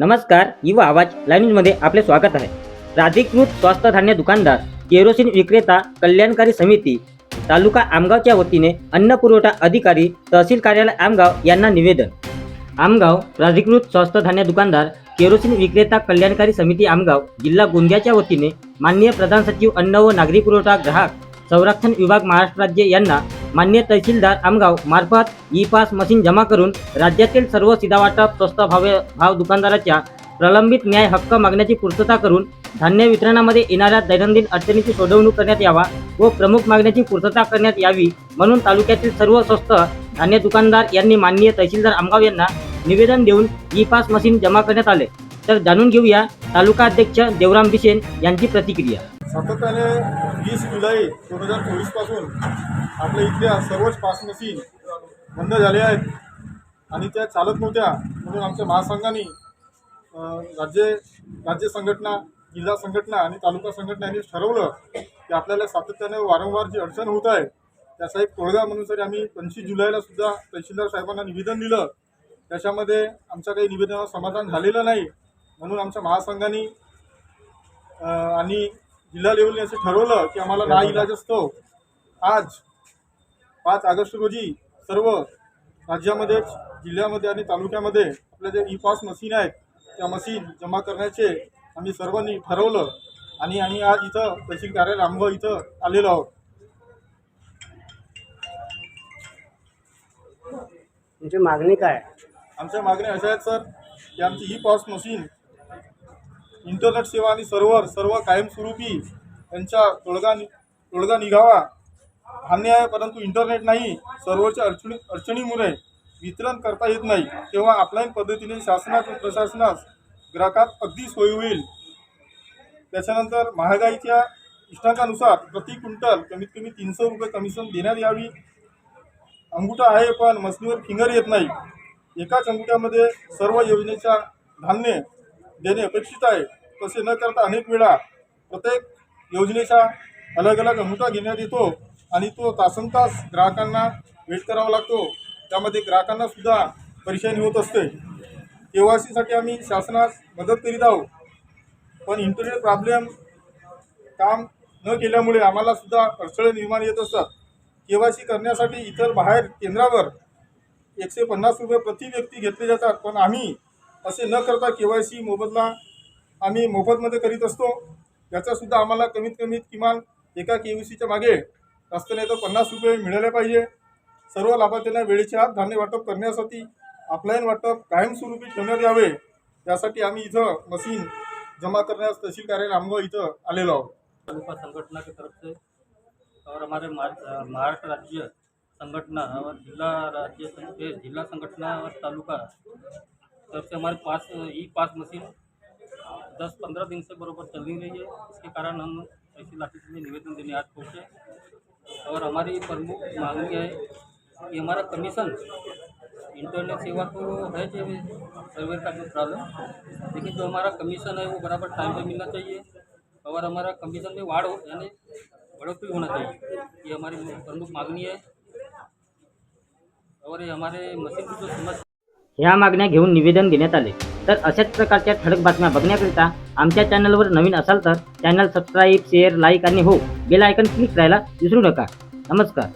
नमस्कार युवा आवाज लाईन्यूजमध्ये आपले स्वागत आहे. प्राधिकृत स्वस्त धान्य दुकानदार केरोसिन विक्रेता कल्याणकारी समिती तालुका आमगावच्या वतीने अन्न पुरवठा अधिकारी तहसील कार्यालय आमगाव यांना निवेदन. आमगाव प्राधिकृत स्वस्त धान्य दुकानदार केरोसिन विक्रेता कल्याणकारी समिती आमगाव जिल्हा गोंदियाच्या वतीने माननीय प्रधान सचिव अन्न व नागरी पुरवठा ग्राहक संरक्षण विभाग महाराष्ट्र राज्य यांना मान्य तहसीलदार आमगाव मार्फत ई पास मशीन जमा करून राज्यातील सर्व सिधावाटप स्वस्त भाव भाव दुकानदाराच्या प्रलंबित न्याय हक्क मागण्याची पूर्तता करून धान्य वितरणामध्ये येणाऱ्या दैनंदिन अडचणीची सोडवणूक करण्यात यावा व प्रमुख मागण्याची पूर्तता करण्यात यावी म्हणून तालुक्यातील सर्व स्वस्त धान्य दुकानदार यांनी माननीय तहसीलदार आमगाव यांना निवेदन देऊन ई पास मशीन जमा करण्यात आले. तर जाणून घेऊया तालुका अध्यक्ष देवराम बिसेन यांची प्रतिक्रिया. सातत्याने वीस जुलै दोन हजार चोवीसपासून आपल्या इथल्या सर्वच पास मशीन बंद झाले आहेत. आणि त्या चालत नव्हत्या म्हणून आमच्या महासंघाने राज्य राज्य संघटना जिल्हा संघटना आणि तालुका संघटना यांनी ठरवलं की आपल्याला सातत्याने वारंवार जी अडचण होत आहे त्याचा एक तोडगा म्हणून तरी आम्ही पंचवीस जुलैला सुद्धा तहसीलदार साहेबांना निवेदन दिलं त्याच्यामध्ये आमच्या काही निवेदनावर समाधान झालेलं नाही म्हणून आमच्या महासंघाने आणि जिल्हा लेवलने असं ठरवलं की आम्हाला ना इलाज असतो. आज पाच ऑगस्ट रोजी सर्व राज्यामध्ये जिल्ह्यामध्ये आणि तालुक्यामध्ये आपल्या जे ई पास मशीन आहेत त्या मशीन जमा करण्याचे आम्ही सर्वांनी ठरवलं आणि आम्ही आज इथं तहसील कार्यालय आंबगाव इथं आलेलो आहोत. तुमची मागणी काय? आमच्या मागण्या अशा आहेत सर की आमची ई पास मशीन इंटरनेट सेवा आणि सर्व्हर सर्व कायमस्वरूपी त्यांच्या तोडगा तोडगा निघावा धान्य आहे परंतु इंटरनेट नाही सर्व्हरच्या अडचणी अडचणीमुळे वितरण करता येत नाही तेव्हा ऑफलाईन पद्धतीने शासनास प्रशासनास ग्राहकात अगदी सोय होईल. त्याच्यानंतर महागाईच्या इष्टांकानुसार प्रति क्विंटल कमीत कमी तीनशे रुपये कमिशन देण्यात यावी. अंगुठा आहे पण मसलीवर फिंगर येत नाही. एकाच अंगुठ्यामध्ये सर्व योजनेच्या धान्य देणे अपेक्षित आहे. तसे न करता अनेक वेळा प्रत्येक योजनेचा अलग अलग अंगुठा घेण्यात येतो आणि तो तासन तास ग्राहकांना वेट करावा लागतो. त्यामध्ये ग्राहकांना सुद्धा परेशानी होत असते. के वाय सीसाठी आम्ही शासनास मदत करीत आहोत. पण इंटरनेट प्रॉब्लेम काम न केल्यामुळे आम्हाला सुद्धा अडचणी निर्माण येत असतात. के वाय सी करण्यासाठी इतर बाहेर केंद्रावर एकशे पन्नास रुपये प्रति व्यक्ती घेतले जातात. पण आम्ही असे न करता के वाय सी मोबदला आम्ही मोफतमध्ये करीत असतो. याचासुद्धा आम्हाला कमीत कमीत किमान एका के व्ही सीच्या मागे जास्त नाही तर पन्नास रुपये मिळाले पाहिजे. सर्व लाभार्थ्यांना वेळेच्या आत धान्य वाटप करण्यासाठी ऑफलाईन वाटप कायमस्वरूपी ठेवण्यात यावे. यासाठी आम्ही इथं मशीन जमा करण्यास तहसील कार्यालय आमगाव इथं आलेलो आहोत. तालुका संगठना की तरफ से और हमारे महा- महाराष्ट्र राज्य संगठना और जिला राज्य जिल्हा संघटना जिला संगठना और तालुका तरफ से हमारे पास ई पास मशीन दस पंद्रह दिन से बरोबर चल नहीं रही है। इसके कारण हम तहसील ऑफिस में निवेदन देने आज पहुँचे और हमारी प्रमुख मांगनी है कि हमारा कमीशन इंटरनेट सेवा तो है जो सर्वर का जो प्रॉब्लम लेकिन जो हमारा कमीशन है वो बराबर टाइम पर मिलना चाहिए। और हमारा कमीशन में वाढ़ हो यानी बढ़ोतरी होना चाहिए। ये हमारी प्रमुख मांगनी है। और ये हमारे मशीन की जो समस्या ह्या मागण्या घेऊन निवेदन देण्यात आले. तर अशाच प्रकारच्या ठळक बातम्या बघण्याकरिता आमच्या चॅनलवर नवीन असाल तर चॅनल सबस्क्राईब शेअर लाईक आणि हो बेल आयकन क्लिक करायला विसरू नका. नमस्कार.